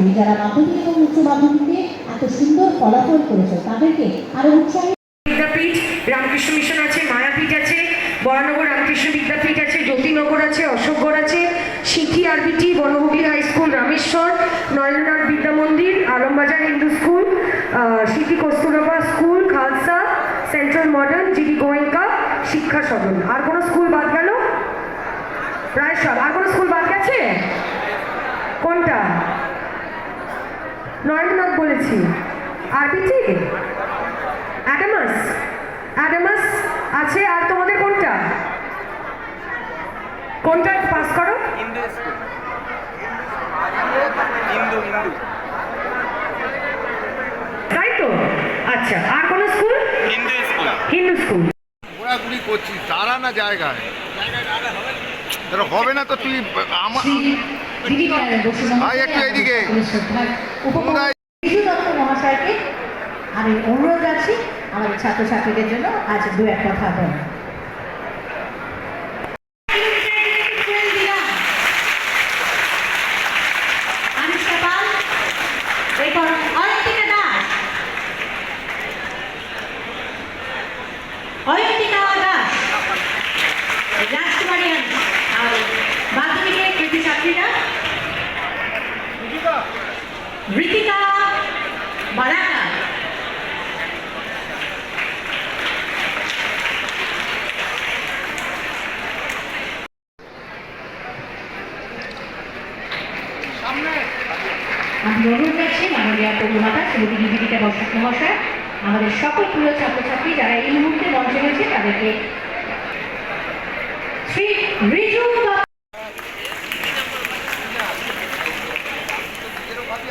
ছাত্রছাত্রী যারা মাধ্যমিক এবং উচ্চ মাধ্যমিকে এত সুন্দর ফলাফল করেছে, তাদেরকে আরও উৎসাহিত রামকৃষ্ণ মিশন আছে, মায়াপীঠ আছে, বরানগর রামকৃষ্ণ বিদ্যাপীঠ আছে, জ্যোতিনগর আছে, অশোকগড় আছে, city RBT, Bonhooghly high school, Rameshwar, Narendranath Vidya Mandir, Alambazar Hindu school city Kasturba school, Khalsa, central modern, GD Goenka, Shiksha Sadan. আর কোনো স্কুল বাদ গেল? প্রায় সব আর কোনো স্কুল বাদ গেছে? কোনটা? নরেন্দ্রনাথ বলেছি। আরবিটি অ্যাডামাস। অ্যাডামাস আছে আর তোমাদের কোনটা? কোনটা পাস করো? হিন্দু হিন্দু হিন্দু তাই তো? আচ্ছা আর কোন school? Hindu school. Hindu school. ঘোরাঘুরি করছি দাঁড়া না জায়গায়। এবার হবে না তো তুই আমার ভাই, একটু মহাশয়কে আমি অনুরোধ রাখছি আমাদের ছাত্রছাত্রীদের জন্য আজ দু এক কথা বলেন আনুষ্কা পাল এরপর অয়ন্তিকা দাস অয়ন্তিকা দাস রাজকুমারী আর মাধ্যমিকের কৃতি ছাত্রীরা ঋতিকা বালাকা আমি অনুরোধ রাখছি মাননীয় পৌরমাতা শ্রীমতী নিবেদিতা বসাক মহাশয়, আমাদের সকল প্রিয় ছাত্রছাত্রী যারা এই মুহূর্তে মঞ্চে রয়েছে, তাদেরকে শ্রী রিজু দত্ত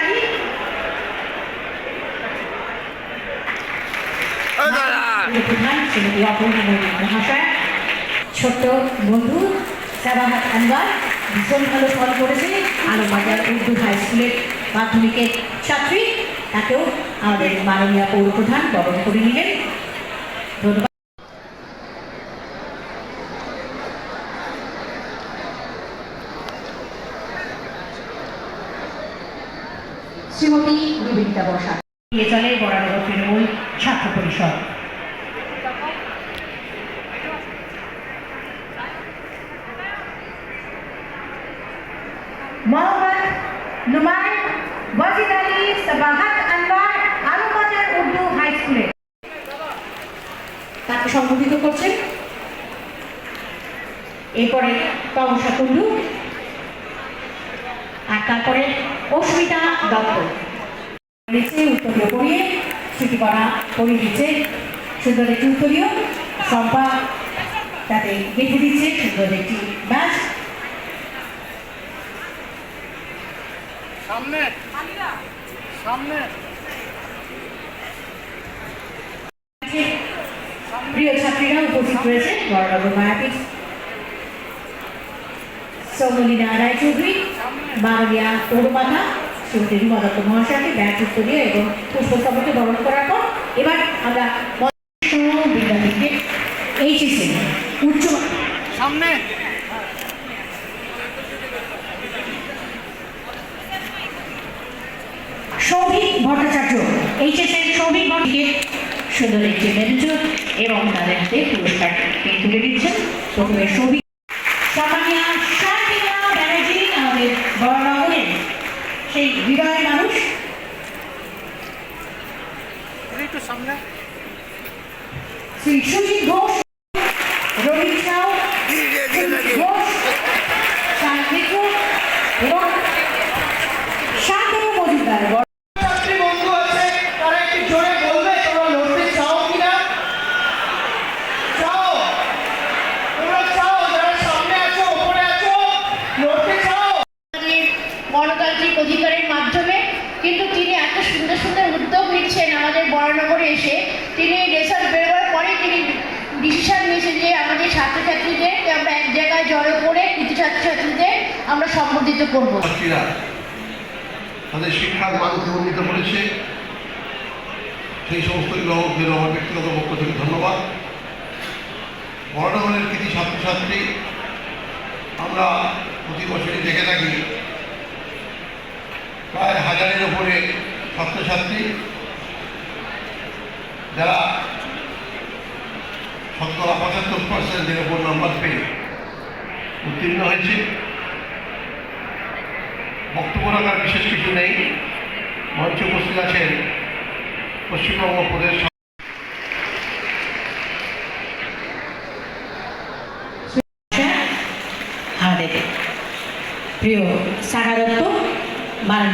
আলী ছোট্ট বন্ধু সাবাহাত আনবার ভীষণ ভালো ফল করেছে আলমবাজার উর্দু হাই স্কুলের মাধ্যমিকের ছাত্রী। তাকেও আমাদের মাননীয় পৌরপ্রধান বরণ করে নিলেন ধন্যবাদ শ্রীমতী নিবেদিতা বসাক নিয়ে চলে বরানগর তৃণমূল ছাত্র পরিষদ। মোহাম্মদ নুমাইন ওয়াজিদ আলী সাবাহাত আনওয়ার আলমবাজার উর্দু হাই স্কুলে। তাকে সম্বোধিত করছেন এরপরে তমসা কুণ্ডু আর তারপরে অস্মিতা দত্ত। নিচে উত্তরীয় পড়িয়ে স্মৃতিকরা পড়িয়ে দিচ্ছে সুন্দর একটি উত্তরীয় সম্পা তাতে গেঁথে দিচ্ছে সুন্দর একটি ব্যাস। সামনে। সামনে। প্রিয় ছাত্রীরা উপস্থিত রয়েছে বড়নগর মায়াপীঠ। সৌমলীনা রায়চৌধুরী মাননীয়া পৌরমাতা শ্রীমতী রুমা দত্ত মহাশয়কে উত্তরীয় এবং পুষ্পস্তবকে বরণ করার পর এবার আমরা বিদ্যাপীঠকে এইচএসএ উচ্চ সামনে। সৌভিক ভট্টাচার্য এইচএসএর সৌভিক ভট্টকে সুন্দর একটি এবং তাদের হাতে পুরস্কার তুলে দিচ্ছেন। প্রথমে সৌভিক হৃদয়ের মানুষ। একটু সামনে। শ্রী সুজিত ঘোষ সাউ ঘোষ এবং শান্তনু মজুমদার ছাত্রী বন্ধু আছে তারা একটু জোরে বলবে তোমরা লড়তে চাও কিনা চাও তোমরা চাও যারা সামনে আছো ওপরে আছো লড়তে চাও গণতান্ত্রিক অধিকার জড়ো করে কৃতি ছাত্রছাত্রীদের আমরা সম্বর্ধিত করব। তাদের শিক্ষার মানকে উন্নীত করেছে। সেই সমস্ত অভিভাবকদের আমার ব্যক্তিগত পক্ষ থেকে ধন্যবাদ। বর্ণগণের কৃতি ছাত্রছাত্রী আমরা প্রতি বছরই দেখে থাকি। প্রায় হাজারের ওপরে ছাত্রছাত্রী যারা শতকরা পঁচাত্তর পার্সেন্টের ওপর নাম্বার পেয়ে উত্তীর্ণ হয়েছে। বক্তব্য রাখার বিশেষ কিছু নেই। মঞ্চে উপস্থিত আছেন পশ্চিমবঙ্গ প্রদেশ আমাদের প্রিয় সাগা দত্ত, মাননীয়